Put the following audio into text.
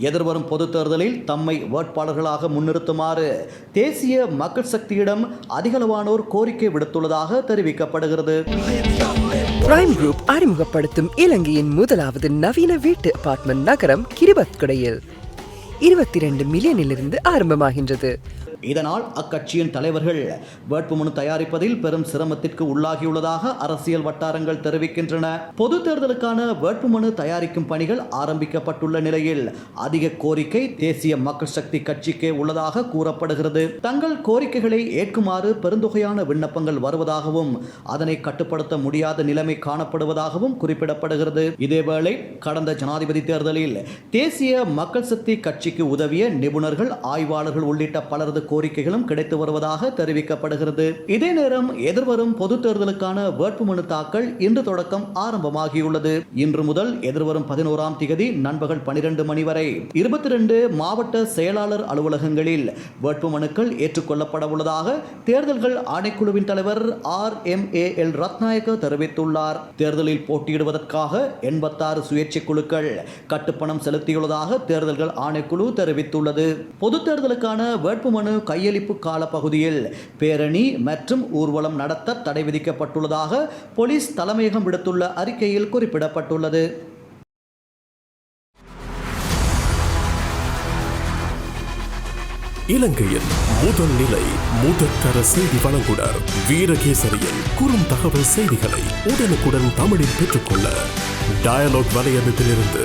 எதிர்வரும் பொதுத் தேர்தலில் தம்மை வேட்பாளர்களாக முன்னிறுத்துமாறு தேசிய மக்கள் சக்தியிடம் அதிகளவானோர் கோரிக்கை விடுத்துள்ளதாக தெரிவிக்கப்படுகிறது. பிரைம் குரூப் அறிமுகப்படுத்தும் இலங்கையின் முதலாவது நவீன வீட்டு அபார்ட்மெண்ட் நகரம் கிரிபத்குடையில். இருபத்தி ரெண்டு மில்லியனிலிருந்து ஆரம்பமாகின்றது. இதனால் அக்கட்சியின் தலைவர்கள் வேட்புமனு தயாரிப்பதில் பெரும் சிரமத்திற்கு உள்ளாகியுள்ளதாக அரசியல் வட்டாரங்கள் தெரிவிக்கின்றன. பொது தேர்தலுக்கான வேட்புமனு தயாரிக்கும் பணிகள் ஆரம்பிக்கப்பட்டுள்ள நிலையில் அதிக கோரிக்கை தேசிய மக்கள் சக்தி கட்சிக்கே உள்ளதாக கூறப்படுகிறது. தங்கள் கோரிக்கைகளை ஏற்குமாறு பெருந்தொகையான விண்ணப்பங்கள் வருவதாகவும் அதனை கட்டுப்படுத்த முடியாத நிலைமை காணப்படுவதாகவும் குறிப்பிடப்படுகிறது. இதேவேளை கடந்த ஜனாதிபதி தேர்தலில் தேசிய மக்கள் சக்தி கட்சிக்கு உதவிய நிபுணர்கள் ஆய்வாளர்கள் உள்ளிட்ட பலரது கோரிக்கைகளும் கிடைத்து வருவதாக தெரிவிக்கப்படுகிறது. இதே நேரம் எதிர்வரும் பொது தேர்தலுக்கான வேட்புமனு தாக்கல் இன்று தொடக்கம் ஆரம்பமாகியுள்ளது. இன்று முதல் எதிர்வரும் பதினோராம் திகதி நண்பகல் பனிரெண்டு மணி வரை இருபத்தி ரெண்டு மாவட்ட செயலாளர் அலுவலகங்களில் வேட்புமனுக்கள் ஏற்றுக்கொள்ளப்பட உள்ளதாக தேர்தல்கள் ஆணைக்குழுவின் தலைவர் R M A L Rathnayake தெரிவித்துள்ளார். தேர்தலில் போட்டியிடுவதற்காக எண்பத்தாறு சுயேட்சை குழுக்கள் கட்டுப்பணம் செலுத்தியுள்ளதாக தேர்தல்கள் ஆணைக்குழு தெரிவித்துள்ளது. பொது தேர்தலுக்கான வேட்புமனு கையளிப்பு காலப்பகுதியில் பேரணி மற்றும் ஊர்வலம் நடத்த தடை விதிக்கப்பட்டுள்ளதாக போலீஸ் தலைமையகம் விடுத்துள்ள அறிக்கையில் குறிப்பிடப்பட்டுள்ளது. இலங்கையின் முதல் நிலை முதற்கர செய்தி வழங்குனர் வீரகேசரியின் குறும் தகவல் செய்திகளை உடனுக்குடன் தமிழில் பெற்றுக்கொள்ள டயலாக் வலையமைப்பிலிருந்து